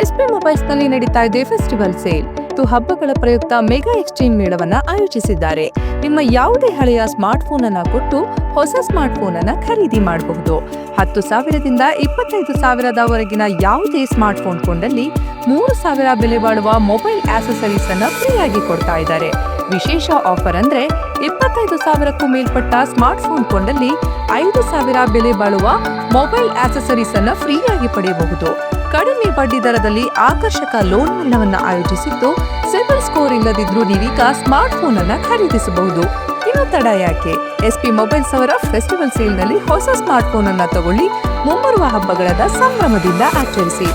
ಎಸ್ ಪಿ ಮೊಬೈಲ್ಸ್ನಲ್ಲಿ ನಡೀತಾ ಇದೆ ಫೆಸ್ಟಿವಲ್ ಸೇಲ್ ಹಬ್ಬಗಳ ಪ್ರಯುಕ್ತ ಮೆಗಾ ಎಕ್ಸ್ಚೇಂಜ್ ಮೇಳವನ್ನ ಆಯೋಜಿಸಿದ್ದಾರೆ. ನಿಮ್ಮ ಯಾವುದೇ ಹಳೆಯ ಸ್ಮಾರ್ಟ್ ಫೋನ್ ಅನ್ನ ಕೊಟ್ಟು ಹೊಸ ಸ್ಮಾರ್ಟ್ ಫೋನ್ ಅನ್ನ ಖರೀದಿ ಮಾಡಬಹುದು. ಹತ್ತು ಸಾವಿರದಿಂದ ಇಪ್ಪತ್ತೈದು ಸಾವಿರದವರೆಗಿನ ಯಾವುದೇ ಸ್ಮಾರ್ಟ್ ಫೋನ್ ಕೊಂಡಲ್ಲಿ ಮೂರು ಸಾವಿರ ಬೆಲೆ ಬಾಳುವ ಮೊಬೈಲ್ ಆಕ್ಸೆಸರೀಸ್ ಅನ್ನ ಫ್ರೀಯಾಗಿ ಕೊಡ್ತಾ ಇದ್ದಾರೆ. ವಿಶೇಷ ಆಫರ್ ಅಂದ್ರೆ ಇಪ್ಪತ್ತೈದು ಸಾವಿರಕ್ಕೂ ಮೇಲ್ಪಟ್ಟ ಸ್ಮಾರ್ಟ್ ಫೋನ್ ಕೊಂಡಲ್ಲಿ ಐದು ಸಾವಿರ ಬೆಲೆ ಬಾಳುವ ಮೊಬೈಲ್ ಆಕ್ಸೆಸರೀಸ್ ಅನ್ನು ಫ್ರೀಯಾಗಿ ಪಡೆಯಬಹುದು. ಕಡಿಮೆ ಬಡ್ಡಿ ದರದಲ್ಲಿ ಆಕರ್ಷಕ ಲೋನ್ ಮೇಳವನ್ನು ಆಯೋಜಿಸಿದ್ದು, ಸಿಬಿಲ್ ಸ್ಕೋರ್ ಇಲ್ಲದಿದ್ರೂ ನೀವೀಗ ಸ್ಮಾರ್ಟ್ ಫೋನ್ ಅನ್ನ ಖರೀದಿಸಬಹುದು. ಇನ್ನು ತಡ ಯಾಕೆ? ಎಸ್ ಪಿ ಮೊಬೈಲ್ಸ್ ಅವರ ಫೆಸ್ಟಿವಲ್ ಸೇಲ್ನಲ್ಲಿ ಹೊಸ ಸ್ಮಾರ್ಟ್ಫೋನ್ ಅನ್ನು ತಗೊಳ್ಳಿ, ಮುಂಬರುವ ಹಬ್ಬಗಳಾದ ಸಂಭ್ರಮದಿಂದ ಆಚರಿಸಿ.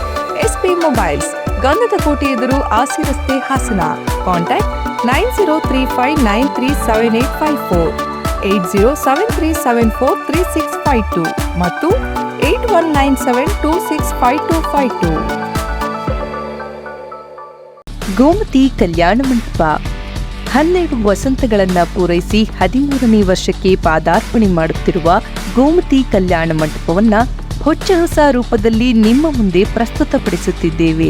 S P mobiles. ಗಂಧದ ಕೋಟೆ ಎದುರು ಆಸಿ ರಸ್ತೆ Hassan. Contact nine zero three five nine three seven eight five four, eight zero seven three seven four three six five two ಮತ್ತು eight one nine seven two six five two five two. Gomathi Kalyana Mantapa. ಹನ್ನೆರಡು ವಸಂತಗಳನ್ನು ಪೂರೈಸಿ ಹದಿಮೂರನೇ ವರ್ಷಕ್ಕೆ ಪಾದಾರ್ಪಣೆ ಮಾಡುತ್ತಿರುವ ಗೋಮತಿ ಕಲ್ಯಾಣ ಮಂಟಪವನ್ನು ಹೊಚ್ಚ ಹೊಸ ರೂಪದಲ್ಲಿ ನಿಮ್ಮ ಮುಂದೆ ಪ್ರಸ್ತುತಪಡಿಸುತ್ತಿದ್ದೇವೆ.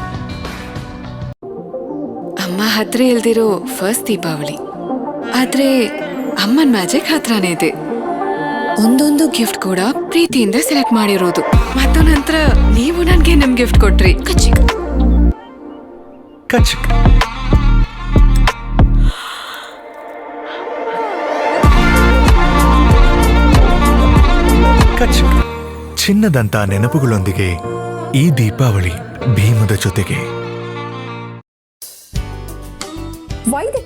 ಹತ್ರ ಇಲ್ದಿರೋ ಫಸ್ಟ್ ದೀಪಾವಳಿ. ಆದ್ರೆ ಅಮ್ಮನ್ ಮ್ಯಾಜಿಕ್ ಹತ್ರನೇ ಇದೆ. ಒಂದೊಂದು ಗಿಫ್ಟ್ ಕೂಡ ಪ್ರೀತಿಯಿಂದ ಸೆಲೆಕ್ಟ್ ಮಾಡಿರೋದು. ಮತ್ತು ನಂತರ ನೀವು ನನ್ಗೆ ನಮ್ ಗಿಫ್ಟ್ ಕೊಟ್ರಿ. ಕಚಿಕ್ ಕಚಿಕ್ ಕಚಕ್ ಚಿನ್ನದಂತ ನೆನಪುಗಳೊಂದಿಗೆ ಈ ದೀಪಾವಳಿ ಭೀಮದ ಜೊತೆಗೆ.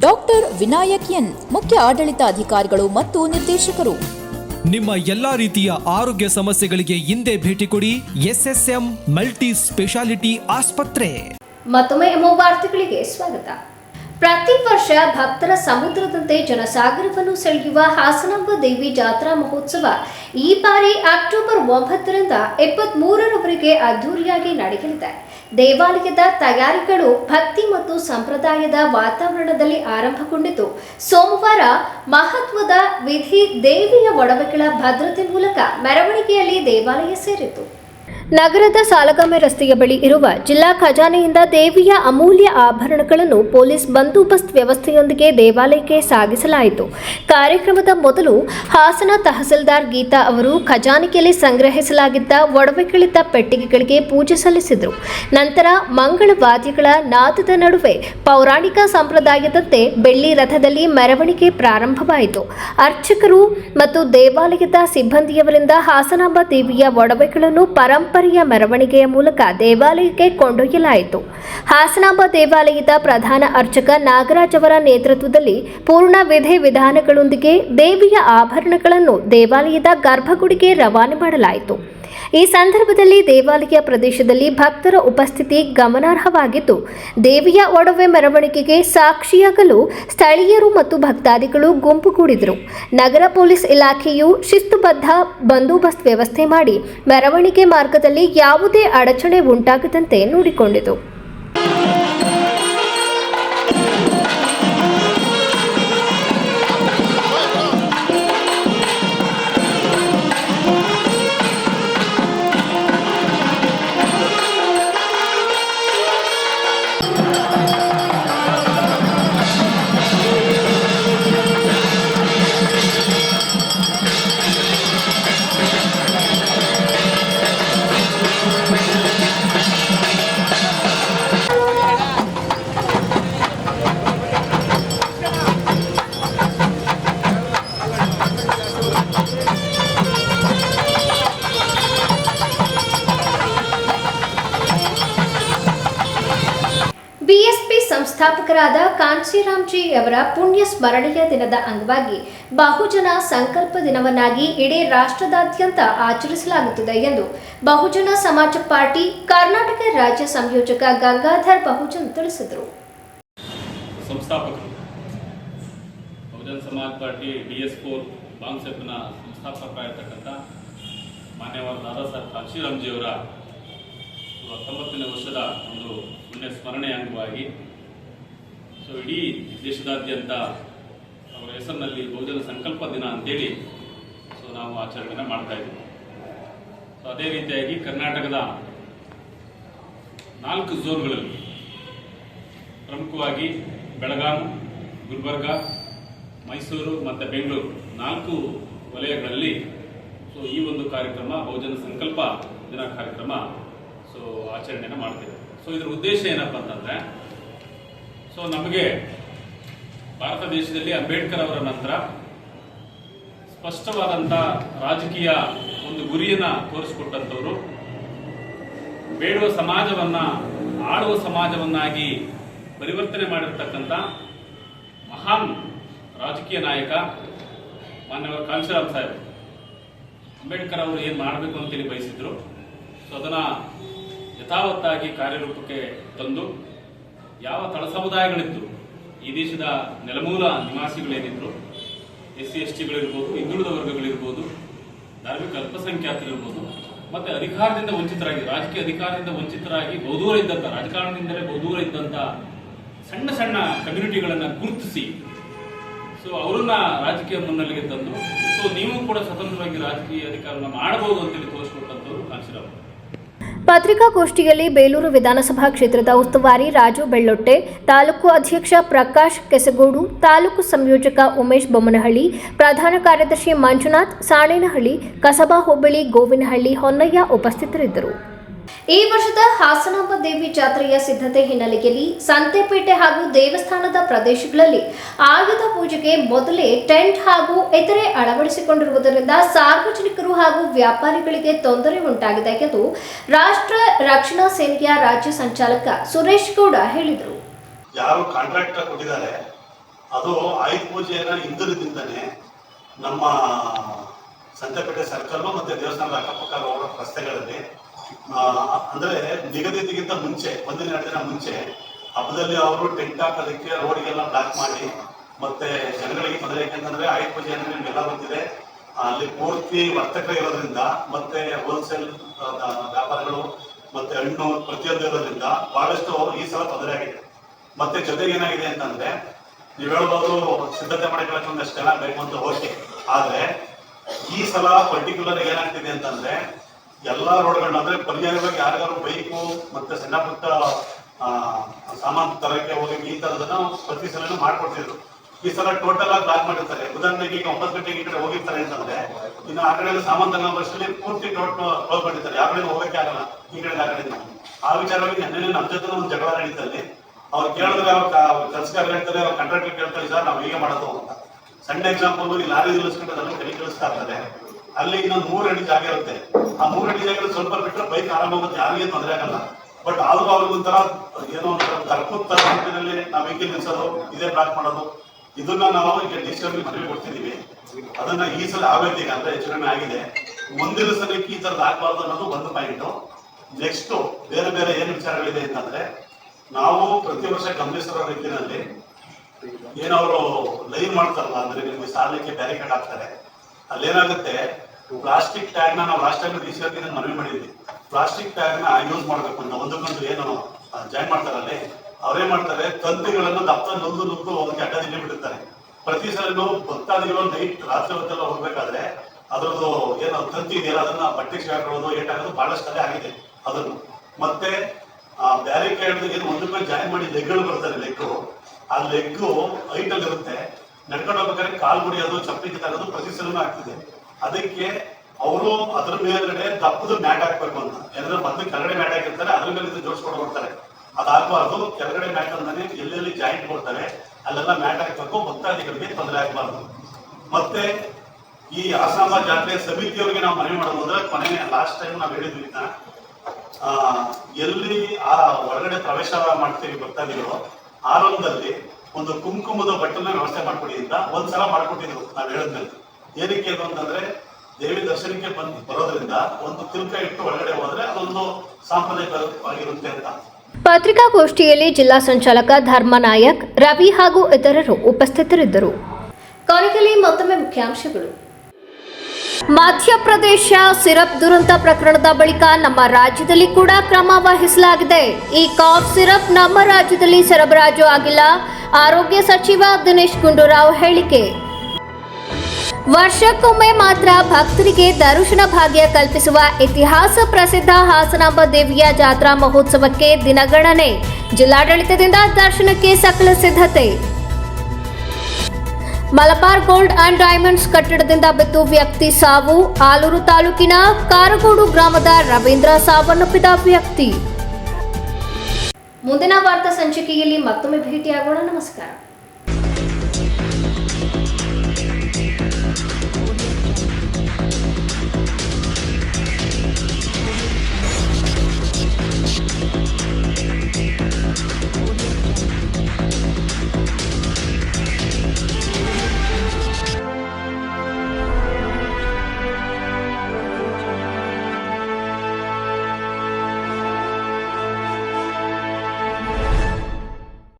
ಡಾಕ್ಟರ್ ವಿನಾಯಕ್ ಎನ್ ಮುಖ್ಯ ಆಡಳಿತಾಧಿಕಾರಿಗಳು ಮತ್ತು ನಿರ್ದೇಶಕರು. ನಿಮ್ಮ ಎಲ್ಲಾ ರೀತಿಯ ಆರೋಗ್ಯ ಸಮಸ್ಯೆಗಳಿಗೆ ಹಿಂದೆ ಭೇಟಿ ಕೊಡಿ ಎಸ್ಎಸ್ಎಂ ಮಲ್ಟಿ ಸ್ಪೆಷಾಲಿಟಿ ಆಸ್ಪತ್ರೆ. ಮತ್ತೊಮ್ಮೆ ಎಮೋ ವಾರ್ತೆಗಳಿಗೆ ಸ್ವಾಗತ. ಪ್ರತಿ ವರ್ಷ ಭಕ್ತರ ಸಮುದ್ರದಂತೆ ಜನಸಾಗರವನ್ನು ಸೆಳೆಯುವ ಹಾಸನಾಂಬ ದೇವಿ ಜಾತ್ರಾ ಮಹೋತ್ಸವ ಈ ಬಾರಿ ಅಕ್ಟೋಬರ್ ಒಂಬತ್ತರಿಂದ ಇಪ್ಪತ್ತ್ ಮೂರರವರೆಗೆ ಅದ್ದೂರಿಯಾಗಿ ನಡೆಯಲಿದೆ. ದೇವಾಲಯದ ತಯಾರಿಗಳು ಭಕ್ತಿ ಮತ್ತು ಸಂಪ್ರದಾಯದ ವಾತಾವರಣದಲ್ಲಿ ಆರಂಭಗೊಂಡಿತು. ಸೋಮವಾರ ಮಹತ್ವದ ವಿಧಿ ದೇವಿಯ ಒಡವೆಗಳ ಭದ್ರತೆ ಮೂಲಕ ಮೆರವಣಿಗೆಯಲ್ಲಿ ದೇವಾಲಯ ಸೇರಿತು. ನಗರದ ಸಾಲಗಾಮೆ ರಸ್ತೆಯ ಬಳಿ ಇರುವ ಜಿಲ್ಲಾ ಖಜಾನೆಯಿಂದ ದೇವಿಯ ಅಮೂಲ್ಯ ಆಭರಣಗಳನ್ನು ಪೊಲೀಸ್ ಬಂದೋಬಸ್ತ್ ವ್ಯವಸ್ಥೆಯೊಂದಿಗೆ ದೇವಾಲಯಕ್ಕೆ ಸಾಗಿಸಲಾಯಿತು. ಕಾರ್ಯಕ್ರಮದ ಮೊದಲು ಹಾಸನ ತಹಸೀಲ್ದಾರ್ ಗೀತಾ ಅವರು ಖಜಾನೆಯಲ್ಲಿ ಸಂಗ್ರಹಿಸಲಾಗಿದ್ದ ಒಡವೆಗಳಿದ್ದ ಪೆಟ್ಟಿಗೆಗಳಿಗೆ ಪೂಜೆ ಸಲ್ಲಿಸಿದರು. ನಂತರ ಮಂಗಳವಾದಿಗಳ ನಾದದ ನಡುವೆ ಪೌರಾಣಿಕ ಸಂಪ್ರದಾಯದಂತೆ ಬೆಳ್ಳಿ ರಥದಲ್ಲಿ ಮೆರವಣಿಗೆ ಪ್ರಾರಂಭವಾಯಿತು. ಅರ್ಚಕರು ಮತ್ತು ದೇವಾಲಯದ ಸಿಬ್ಬಂದಿಯವರಿಂದ ಹಾಸನಾಂಬ ದೇವಿಯ ಒಡವೆಗಳನ್ನು ಪರಂಪರೆ ತಳಂಬಾರಿಯ ಮೆರವಣಿಗೆಯ ಮೂಲಕ ದೇವಾಲಯಕ್ಕೆ ಕೊಂಡೊಯ್ಯಲಾಯಿತು. ಹಾಸನಾಂಬ ದೇವಾಲಯದ ಪ್ರಧಾನ ಅರ್ಚಕ ನಾಗರಾಜ್ ಅವರ ನೇತೃತ್ವದಲ್ಲಿ ಪೂರ್ಣ ವಿಧಿ ವಿಧಾನಗಳೊಂದಿಗೆ ದೇವಿಯ ಆಭರಣಗಳನ್ನು ದೇವಾಲಯದ ಗರ್ಭಗುಡಿಗೆ ರವಾನೆ ಮಾಡಲಾಯಿತು. ಈ ಸಂದರ್ಭದಲ್ಲಿ ದೇವಾಲಯ ಪ್ರದೇಶದಲ್ಲಿ ಭಕ್ತರ ಉಪಸ್ಥಿತಿ ಗಮನಾರ್ಹವಾಗಿದ್ದು ದೇವಿಯ ಒಡವೆ ಮೆರವಣಿಗೆಗೆ ಸಾಕ್ಷಿಯಾಗಲು ಸ್ಥಳೀಯರು ಮತ್ತು ಭಕ್ತಾದಿಗಳು ಗುಂಪುಗೂಡಿದರು ನಗರ ಪೊಲೀಸ್ ಇಲಾಖೆಯು ಶಿಸ್ತುಬದ್ಧ ಬಂದೋಬಸ್ತ್ ವ್ಯವಸ್ಥೆ ಮಾಡಿ ಮೆರವಣಿಗೆ ಮಾರ್ಗದಲ್ಲಿ ಯಾವುದೇ ಅಡಚಣೆ ಉಂಟಾಗದಂತೆ ನೋಡಿಕೊಂಡಿತು. ಕಾಂಚೀರಾಮ್ಜಿ ಅವರ ಪುಣ್ಯ ಸ್ಮರಣೆಯ ದಿನದ ಅಂಗವಾಗಿ ಬಹುಜನ ಸಂಕಲ್ಪ ದಿನವನ್ನಾಗಿ ಇಡೀ ರಾಷ್ಟ್ರದಾದ್ಯಂತ ಆಚರಿಸಲಾಗುತ್ತದೆ ಎಂದು ಬಹುಜನ ಸಮಾಜ ಪಾರ್ಟಿ ಕರ್ನಾಟಕ ರಾಜ್ಯ ಸಂಯೋಜಕ ಗಂಗಾಧರ್ ಬಹುಜನ್ ತಿಳಿಸಿದರು. Bahujan Samaj party D S ಬಾಂಗ್ಸೆಪ್ನ ಸಂಸ್ಥಾಪಕರಾಗಿರ್ತಕ್ಕಂಥ ಮಾನ್ಯವಾದ ದಾದಾ ಸಾಹೇಬ್ ಕಾಶಿರಾಮ್ಜಿಯವರ ಹತ್ತೊಂಬತ್ತನೇ ವರ್ಷದ ಒಂದು ಪುಣ್ಯ ಸ್ಮರಣೆಯ ಅಂಗವಾಗಿ ಸೊ ಇಡೀ ದೇಶದಾದ್ಯಂತ ಅವರ ಹೆಸರಿನಲ್ಲಿ ಬಹುಜನ ಸಂಕಲ್ಪ ದಿನ ಅಂತೇಳಿ ಸೊ ನಾವು ಆಚರಣೆಯನ್ನು ಮಾಡ್ತಾ ಇದ್ದೀವಿ. ಸೊ ಅದೇ ರೀತಿಯಾಗಿ ಕರ್ನಾಟಕದ ನಾಲ್ಕು ಝೋನ್ಗಳಲ್ಲಿ ಪ್ರಮುಖವಾಗಿ ಬೆಳಗಾಂ, ಗುಲ್ಬರ್ಗ, ಮೈಸೂರು ಮತ್ತು ಬೆಂಗಳೂರು ನಾಲ್ಕು ವಲಯಗಳಲ್ಲಿ ಸೊ ಈ ಒಂದು ಕಾರ್ಯಕ್ರಮ ಬಹುಜನ ಸಂಕಲ್ಪ ದಿನ ಕಾರ್ಯಕ್ರಮ ಸೊ ಆಚರಣೆಯನ್ನು ಮಾಡ್ತೇವೆ ಸೊ ಇದರ ಉದ್ದೇಶ ಏನಪ್ಪ ಅಂತಂದರೆ ಸೊ ನಮಗೆ ಭಾರತ ದೇಶದಲ್ಲಿ ಅಂಬೇಡ್ಕರ್ ಅವರ ನಂತರ ಸ್ಪಷ್ಟವಾದಂಥ ರಾಜಕೀಯ ಒಂದು ಗುರಿಯನ್ನು ತೋರಿಸಿಕೊಟ್ಟಂಥವರು. ಬೇಡುವ ಸಮಾಜವನ್ನ, ಆಳುವ ಸಮಾಜವನ್ನಾಗಿ ಪರಿವರ್ತನೆ ಮಾಡಿರ್ತಕ್ಕಂಥ ಮಹಾನ್ ರಾಜಕೀಯ ನಾಯಕ ಮಾನ್ಯವ ಕಾಂಶರಾಮ್ ಸಾಹೇಬ್. ಅಂಬೇಡ್ಕರ್ ಅವರು ಏನು ಮಾಡಬೇಕು ಅಂತೇಳಿ ಬಯಸಿದ್ರು. ಸೊ ಅದನ್ನು ಯಥಾವತ್ತಾಗಿ ಕಾರ್ಯರೂಪಕ್ಕೆ ತಂದು ಯಾವ ತಳ ಸಮುದಾಯಗಳಿದ್ರು, ಈ ದೇಶದ ನೆಲಮೂಲ ನಿವಾಸಿಗಳೇನಿದ್ರು ಎಸ್ ಸಿ ಎಸ್ ಟಿಗಳಿರ್ಬೋದು ಹಿಂದುಳಿದ ವರ್ಗಗಳಿರ್ಬೋದು, ಧಾರ್ಮಿಕ ಅಲ್ಪಸಂಖ್ಯಾತರಿರ್ಬೋದು, ಮತ್ತೆ ಅಧಿಕಾರದಿಂದ ವಂಚಿತರಾಗಿ, ರಾಜಕೀಯ ಅಧಿಕಾರದಿಂದ ವಂಚಿತರಾಗಿ ಬಹುದೂರ ಇದ್ದಂಥ ರಾಜಕಾರಣದಿಂದಲೇ ಬಹುದೂರ ಇದ್ದಂಥ ಸಣ್ಣ ಸಣ್ಣ ಕಮ್ಯುನಿಟಿಗಳನ್ನು ಗುರುತಿಸಿ, ಸೊ ಅವರನ್ನ ರಾಜಕೀಯ ಮುನ್ನೆಲೆಗೆ ತಂದು, ಸೊ ನೀವು ಕೂಡ ಸ್ವತಂತ್ರವಾಗಿ ರಾಜಕೀಯ ಅಧಿಕಾರವನ್ನು ಮಾಡಬಹುದು ಅಂತೇಳಿ ತೋರಿಸ್ಕೊಟ್ಟಂಥವ್ರು ಕಾಂಶಿರಾಮ್. ಪತ್ರಿಕಾಗೋಷ್ಠಿಯಲ್ಲಿ ಬೇಲೂರು ವಿಧಾನಸಭಾ ಕ್ಷೇತ್ರದ ಉಸ್ತುವಾರಿ ರಾಜು ಬೆಳ್ಳೊಟ್ಟೆ, ತಾಲೂಕು ಅಧ್ಯಕ್ಷ ಪ್ರಕಾಶ್ ಕೆಸಗೋಡು, ತಾಲೂಕು ಸಂಯೋಜಕ ಉಮೇಶ್ ಬೊಮ್ಮನಹಳ್ಳಿ, ಪ್ರಧಾನ ಕಾರ್ಯದರ್ಶಿ ಮಂಜುನಾಥ್, ಸಾಣೇನಹಳ್ಳಿ, ಕಸಬಾ ಹೋಬಳಿ ಗೋವಿನಹಳ್ಳಿ ಹೊನ್ನಯ್ಯ ಉಪಸ್ಥಿತರಿದ್ದರು. ಈ ವರ್ಷದ ಹಾಸನಾಂಬ ದೇವಿ ಜಾತ್ರೆಯ ಸಿದ್ಧತೆ ಹಿನ್ನೆಲೆಯಲ್ಲಿ ಸಂತೆಪೇಟೆ ಹಾಗೂ ದೇವಸ್ಥಾನದ ಪ್ರದೇಶಗಳಲ್ಲಿ ಆಯುಧ ಪೂಜೆಗೆ ಮೊದಲೇ ಟೆಂಟ್ ಹಾಗೂ ಇತರೆ ಅಳವಡಿಸಿಕೊಂಡಿರುವುದರಿಂದ ಸಾರ್ವಜನಿಕರು ಹಾಗೂ ವ್ಯಾಪಾರಿಗಳಿಗೆ ತೊಂದರೆ ಉಂಟಾಗಿದೆ ಎಂದು ರಾಷ್ಟ್ರ ರಕ್ಷಣಾ ಸೇನೆಯ ರಾಜ್ಯ ಸಂಚಾಲಕ ಸುರೇಶ್ ಗೌಡ ಹೇಳಿದರು. ಯಾರು ಕಾಂಟ್ರಾಕ್ಟ್ ಕೊಟ್ಟಿದ್ದಾರೆ, ಅದು ಆಯುಧ ಪೂಜೆಯನ್ನು ನಮ್ಮ ಸಂತೆಪೇಟೆ ಸರ್ಕಲ್ ಮತ್ತು ದೇವಸ್ಥಾನದ ಅಕ್ಕಪಕ್ಕ ರಸ್ತೆಗಳಲ್ಲಿ ಅಂದ್ರೆ ನಿಗದಿತಿಗಿಂತ ಮುಂಚೆ, ಒಂದಿನ ಎರಡು ದಿನ ಮುಂಚೆ ಹಬ್ಬದಲ್ಲಿ ಅವರು ಟೆಂಟ್ ಹಾಕೋದಕ್ಕೆ ರೋಡ್ಗೆಲ್ಲ ಬ್ಲಾಕ್ ಮಾಡಿ ಮತ್ತೆ ಜನಗಳಿಗೆ ತೊಂದರೆ ಯಾಕಂದ್ರೆ ಆಯುಧ ಅಂದ್ರೆ ನಿಮ್ಗೆಲ್ಲ ಗೊತ್ತಿದೆ. ಅಲ್ಲಿ ಪೂರ್ತಿ ವರ್ತಕರು ಇರೋದ್ರಿಂದ ಮತ್ತೆ ಹೋಲ್ಸೇಲ್ ವ್ಯಾಪಾರಗಳು ಮತ್ತೆ ಹಣ್ಣು ಪ್ರತಿಯೊಂದು ಇರೋದ್ರಿಂದ ಬಹಳಷ್ಟು ಈ ಸಲ ತೊಂದರೆ ಆಗಿದೆ. ಮತ್ತೆ ಜೊತೆಗೆ ಏನಾಗಿದೆ ಅಂತಂದ್ರೆ ನೀವು ಹೇಳ್ಬೋದು ಸಿದ್ಧತೆ ಮಾಡಿಕೊಳ್ಳಕ್ಕೆ ಒಂದಷ್ಟು ಜನ ಬೇಕು ಅಂತ ಓಕೆ ಆದ್ರೆ ಈ ಸಲ ಪರ್ಟಿಕ್ಯುಲರ್ ಏನಾಗ್ತಿದೆ ಅಂತಂದ್ರೆ ಎಲ್ಲಾ ರೋಡ್ಗಳನ್ನ ಅಂದ್ರೆ ಪರ್ಯಾಯವಾಗಿ ಯಾರಿಗಾದ್ರು ಬೈಕು ಮತ್ತೆ ಸಣ್ಣ ಪುಟ್ಟ ಸಾಮಾನು ತರಕ್ಕೆ ಹೋಗಿ ಈ ತರದನ್ನ ಪ್ರತಿ ಸಲ ಮಾಡ್ಕೊಡ್ತಿದ್ರು. ಈ ಸಲ ಟೋಟಲ್ ಆಗಿ ಬ್ಲಾಕ್ ಮಾಡಿರ್ತಾರೆ. ಉದಾಹರಣೆಗೆ ಈಗ ಒಂಬತ್ತು ಗಂಟೆಗೆ ಈ ಕಡೆ ಹೋಗಿರ್ತಾರೆ ಅಂತಂದ್ರೆ, ಇನ್ನು ಆ ಕಡೆ ಸಾಮಾನು ತಗೊಂಡ ಪೂರ್ತಿ ಟೋಟ್ ಕ್ಲೋಸ್ ಮಾಡಿರ್ತಾರೆ. ಯಾವ ಕಡೆ ಹೋಗಕ್ಕೆ ಆಗಲ್ಲ. ಈ ಕಡೆ ಆ ಕಡೆ ಆ ವಿಚಾರವಾಗಿ ನೆನ್ನೆ ನಮ್ಮ ಜೊತೆ ಒಂದು ಜಗಳ ನಡೀತಲ್ಲಿ, ಅವ್ರು ಕೇಳಿದ್ರೆ ಅವ್ರ ಕೆಲಸಗಾರ ಹೇಳ್ತಾರೆ, ಅವ್ರ ಕಾಂಟ್ರಾಕ್ಟರ್ ಕೇಳ್ತಾರೆ, ಸರ್, ನಾವು ಹೀಗೆ ಮಾಡೋದು ಅಂತ. ಸಣ್ಣ ಎಕ್ಸಾಂಪಲ್ ಈ ಲಾರಿ ನಿಲ್ಲಿಸ್ಕೊಂಡು ಅದನ್ನು ಕಲಿ ಕಳಿಸ್ತಾ ಇರ್ತಾರೆ ಅಲ್ಲಿ ಇನ್ನೊಂದು ಮೂರು ಜಾಗ ಇರುತ್ತೆ. ಆ ಮೂರು ಜಾಗ ಸ್ವಲ್ಪ ಬಿಟ್ಟರೆ ಬೈಕ್ ಆರಾಮ ಹೋಗುತ್ತೆ ಯಾರಿಗೆ ತೊಂದರೆ ಆಗಲ್ಲ. ಬಟ್ ಆದ್ರೂ ಅವ್ರಿಗೊಂಥರ ಏನೋ ಒಂಥರ ಕರ್ಪೂತ್ ತರ ನಾವು ಹೆಂಗೆ ನಿಲ್ಸೋದು, ಇದೇ ಬ್ಲಾಕ್ ಮಾಡೋದು, ಇದನ್ನ ನಾವು ಈಗ ಡಿ ಸಿ ಅವ್ರಿಗೆ ಮನವಿ ಕೊಡ್ತಿದೀವಿ. ಅದನ್ನ ಈ ಸಲ ಆಗೈತೆ ಅಂದ್ರೆ ಹೆಚ್ಚು ಆಗಿದೆ. ಮುಂದಿನ ಸಲಕ್ಕೆ ಈ ತರದ್ ಆಗ್ಬಾರ್ದು ಅನ್ನೋದು ಒಂದು ಪಾಯಿಂಟ್ ನೆಕ್ಸ್ಟ್ ಬೇರೆ ಬೇರೆ ಏನು ವಿಚಾರಗಳಿದೆ ಅಂತಂದ್ರೆ, ನಾವು ಪ್ರತಿ ವರ್ಷ ಗಮನಿಸಿರೋ ರೀತಿಯಲ್ಲಿ ಏನವರು ಲೈವ್ ಮಾಡ್ತಾರಲ್ಲ, ಅಂದ್ರೆ ನಿಮಗೆ ಸಾಲಕ್ಕೆ ಬ್ಯಾರಿಕೇಡ್ ಹಾಕ್ತಾರೆ. ಅಲ್ಲೇನಾಗುತ್ತೆ? ಪ್ಲಾಸ್ಟಿಕ್ ಟ್ಯಾಗ್ ನಾವು ಲಾಸ್ಟ್ ಟೈಮ್ ಮನವಿ ಮಾಡಿದ್ವಿ. ಪ್ಲಾಸ್ಟಿಕ್ ಟ್ಯಾಗ್ನ ಯೂಸ್ ಮಾಡಬೇಕು ಅಂತ ಒಂದಕ್ಕೊಂದು ಏನು ಜಾಯಿನ್ ಮಾಡ್ತಾರಲ್ಲಿ ಅವರೇ ಮಾಡ್ತಾರೆ? ತಂತಿಗಳನ್ನು ದಪ್ಪ ನುಗ್ಗು ನುಗ್ಗು ಅದಕ್ಕೆ ಅಡ್ಡದಿಲ್ಲಿ ಬಿಡುತ್ತಾರೆ ಪ್ರತಿ ಸಲನು ಭಕ್ತಾದಿಗಳು ನೈಟ್ ರಾತ್ರಿ ಹೊತ್ತೆಲ್ಲ ಹೋಗ್ಬೇಕಾದ್ರೆ ಅದ್ರದ್ದು ಏನು ತಂತಿ ಇದೆಯಲ್ಲ, ಅದನ್ನ ಬಟ್ಟೆ ಹಾಕೊಳ್ಳೋದು ಏಟಾಗೋದು ಬಹಳಷ್ಟು ಆಗಿದೆ ಅದನ್ನು. ಮತ್ತೆ, ಆ ಬ್ಯಾರಿಕೇಡ್ ಏನು ಒಂದಕ್ಕೆ ಜಾಯಿನ್ ಮಾಡಿ ಲೆಗ್ಗಳು ಬರ್ತಾರೆ ಲೆಗ್ಗು. ಆ ಲೆಗ್ಗು ಹೈಟ್ ಇರುತ್ತೆ ನಡ್ಕೊಂಡು ಹೋಗ್ಬೇಕಾದ್ರೆ ಕಾಲ್ ಮುಡಿಯೋದು, ಚಪ್ಪಲಿ ತಗೋದು ಪ್ರತಿ ಸಲನೂ ಆಗ್ತಿದೆ. ಅದಕ್ಕೆ ಅವರು ಅದ್ರ ಮೇಲ್ಗಡೆ ದಪ್ಪದ ಮ್ಯಾಟ್ ಹಾಕ್ಬೇಕು ಅಂತ. ಯಾಕಂದ್ರೆ ಮೊದಲು ಕೆಳಗಡೆ ಮ್ಯಾಟ್ ಹಾಕಿರ್ತಾರೆ, ಅದ್ರ ಮೇಲೆ ಜೋಡಿಸ್ಕೊಂಡು ಹೋಗ್ತಾರೆ ಅದಾಗಬಾರ್ದು, ಕೆಳಗಡೆ ಮ್ಯಾಟ್ ಅಂತಾನೆ ಎಲ್ಲೆಲ್ಲಿ ಜಾಯಿಂಟ್ ಕೊಡ್ತಾರೆ, ಅಲ್ಲೆಲ್ಲ ಮ್ಯಾಟ್ ಹಾಕ್ಬೇಕು, ಭಕ್ತಾದಿಗಳಿಗೆ ತೊಂದರೆ ಆಗಬಾರ್ದು. ಮತ್ತೆ ಈ ಆಸಾಮ ಜಾತ್ರೆ ಸಮಿತಿಯವರಿಗೆ ನಾವು ಮನವಿ ಮಾಡೋದಂದ್ರೆ ಕೊನೆಗೆ ಕೊನೆ ಲಾಸ್ಟ್ ಟೈಮ್ ನಾವು ಹೇಳಿದ್ವಿ ಎಲ್ಲಿ ಆ ಒಳಗಡೆ ಪ್ರವೇಶ ಮಾಡ್ತೀವಿ ಭಕ್ತಾದಿಗಳು, ಆರಂಭದಲ್ಲಿ ಒಂದು ಕುಂಕುಮದ ಬಟ್ಟೆನ ವ್ಯವಸ್ಥೆ ಮಾಡ್ಕೊಡಿ ಅಂತ ಒಂದ್ಸಲ ಮಾಡ್ಕೊಟ್ಟಿದ್ರು ನಾವು ಹೇಳಿದ್ಮೇಲೆ. ಏನಕ್ಕೆ ಅದು ಅಂತಂದ್ರೆ ದೇವಿ ದರ್ಶನಕ್ಕೆ ಬಂದು ಬರೋದ್ರಿಂದ ಒಂದು ತಿಲ್ಕ ಇಟ್ಟು ಒಳಗಡೆ ಹೋದ್ರೆ ಅದೊಂದು ಸಾಂಪ್ರದಾಯಿಕವಾಗಿರುತ್ತೆ ಅಂತ. ಪತ್ರಿಕಾಗೋಷ್ಠಿಯಲ್ಲಿ ಜಿಲ್ಲಾ ಸಂಚಾಲಕ ಧರ್ಮ ನಾಯಕ್ ರವಿ ಹಾಗೂ ಇತರರು ಉಪಸ್ಥಿತರಿದ್ದರು. ಕೊನೆಯಲ್ಲಿ ಮತ್ತೊಮ್ಮೆ ಮುಖ್ಯಾಂಶಗಳು. ಮಧ್ಯಪ್ರದೇಶ ಸಿರಪ್ ದುರಂತ ಪ್ರಕರಣದ ಬಳಿಕ ನಮ್ಮ ರಾಜ್ಯದಲ್ಲಿ ಕೂಡ ಕ್ರಮ ವಹಿಸಲಾಗಿದೆ. ಈ ಕಾಫ್ ಸಿರಪ್ ನಮ್ಮ ರಾಜ್ಯದಲ್ಲಿ ಸರಬರಾಜು ಆಗಿಲ್ಲ. ಆರೋಗ್ಯ ಸಚಿವ ದಿನೇಶ್ ಗುಂಡೂರಾವ್ ಹೇಳಿಕೆ. ವರ್ಷಕ್ಕೊಮ್ಮೆ ಮಾತ್ರ ಭಕ್ತರಿಗೆ ದರ್ಶನ ಭಾಗ್ಯ ಕಲ್ಪಿಸುವ ಇತಿಹಾಸ ಪ್ರಸಿದ್ಧ ಹಾಸನಾಂಬ ದೇವಿಯ ಜಾತ್ರಾ ಮಹೋತ್ಸವಕ್ಕೆ ದಿನಗಣನೆ. ಜಿಲ್ಲಾಡಳಿತದಿಂದ ದರ್ಶನಕ್ಕೆ ಸಕಲ ಸಿದ್ಧತೆ. ಮಲಬಾರ್ ಗೋಲ್ಡ್ ಅಂಡ್ ಡೈಮಂಡ್ಸ್ ಕಟ್ಟಡದಿಂದ ಬಿದ್ದು ವ್ಯಕ್ತಿ ಸಾವು. ಆಲೂರು ತಾಲೂಕಿನ ಕಾರಗೋಡು ಗ್ರಾಮದ ರವೀಂದ್ರ ಸಾವನ್ನಪ್ಪಿದ ವ್ಯಕ್ತಿ. ಮುಂದಿನ ವಾರ್ತಾ ಸಂಚಿಕೆಯಲ್ಲಿ ಮತ್ತೊಮ್ಮೆ ಭೇಟಿಯಾಗೋಣ. ನಮಸ್ಕಾರ.